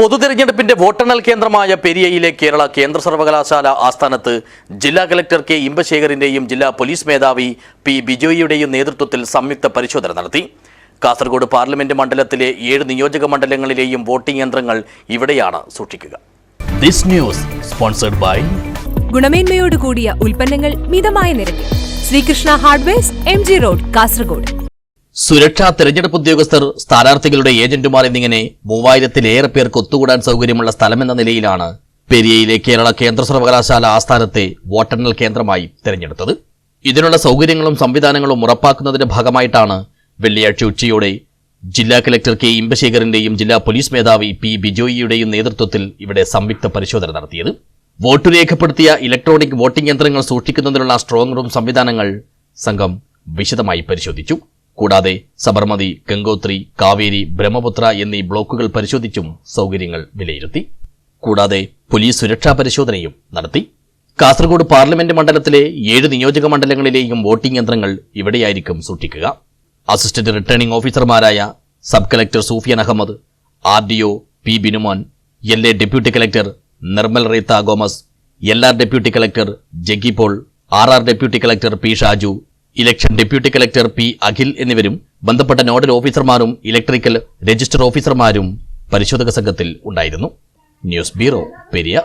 പൊതുതെരഞ്ഞെടുപ്പിന്റെ വോട്ടെണ്ണൽ കേന്ദ്രമായ പെരിയയിലെ കേരള കേന്ദ്ര സർവകലാശാല ആസ്ഥാനത്ത് ജില്ലാ കലക്ടർ കെ ഇമ്പശേഖറിന്റെയും ജില്ലാ പോലീസ് മേധാവി പി ബിജോയിയുടെയും നേതൃത്വത്തിൽ സംയുക്ത പരിശോധന നടത്തി. കാസർഗോഡ് പാർലമെന്റ് മണ്ഡലത്തിലെ ഏഴ് നിയോജക മണ്ഡലങ്ങളിലെയും വോട്ടിംഗ് യന്ത്രങ്ങൾ ഇവിടെയാണ് സൂക്ഷിക്കുക. ദിസ് ന്യൂസ് സ്പോൺസർഡ് ബൈ ഗുണമേന്മയോട് കൂടിയ ഉൽപ്പന്നങ്ങൾ മിതമായ നിരക്കിൽ. Shrikrishna hardware M G road Kasaragod. സുരക്ഷാ തെരഞ്ഞെടുപ്പ് ഉദ്യോഗസ്ഥർ സ്ഥാനാർത്ഥികളുടെ ഏജന്റുമാർ എന്നിങ്ങനെ മൂവായിരത്തിലേറെ പേർക്ക് ഒത്തുകൂടാൻ സൗകര്യമുള്ള സ്ഥലമെന്ന നിലയിലാണ് പെരിയയിലെ കേരള കേന്ദ്ര സർവകലാശാല ആസ്ഥാനത്തെ വോട്ടെണ്ണൽ കേന്ദ്രമായി തെരഞ്ഞെടുത്തത്. ഇതിനുള്ള സൗകര്യങ്ങളും സംവിധാനങ്ങളും ഉറപ്പാക്കുന്നതിന്റെ ഭാഗമായിട്ടാണ് വെള്ളിയാഴ്ച ഉച്ചയോടെ ജില്ലാ കലക്ടർ കെ. ഇമ്പശേഖറിന്റെയും ജില്ലാ പോലീസ് മേധാവി പി. ബിജോയിയുടെയും നേതൃത്വത്തിൽ ഇവിടെ സംയുക്ത പരിശോധന നടത്തിയത്. വോട്ട് രേഖപ്പെടുത്തിയ ഇലക്ട്രോണിക് വോട്ടിംഗ് യന്ത്രങ്ങൾ സൂക്ഷിക്കുന്നതിനുള്ള സ്ട്രോങ് റൂം സംവിധാനങ്ങൾ സംഘം വിശദമായി പരിശോധിച്ചു. കൂടാതെ സബർമതി ഗംഗോത്രി കാവേരി ബ്രഹ്മപുത്ര എന്നീ ബ്ലോക്കുകൾ പരിശോധിച്ചും സൗകര്യങ്ങൾ വിലയിരുത്തി. കൂടാതെ പോലീസ് സുരക്ഷാ പരിശോധനയും നടത്തി. കാസർഗോഡ് പാർലമെന്റ് മണ്ഡലത്തിലെ ഏഴ് നിയോജക മണ്ഡലങ്ങളിലെയും വോട്ടിംഗ് യന്ത്രങ്ങൾ ഇവിടെയായിരിക്കും സൂക്ഷിക്കുക. അസിസ്റ്റന്റ് റിട്ടേണിംഗ് ഓഫീസർമാരായ sub collector Sufiyan Ahammed R D O P Binumon L A deputy collector Nirmal Reetha Gomez L R deputy collector Jaggi Paul R R deputy collector P Shaju election deputy collector P Akhil എന്നിവരും ബന്ധപ്പെട്ട nodal ഓഫീസർമാരും electrical register ഓഫീസർമാരും പരിശോധക സംഘത്തിൽ ഉണ്ടായിരുന്നു. News bureau Periya.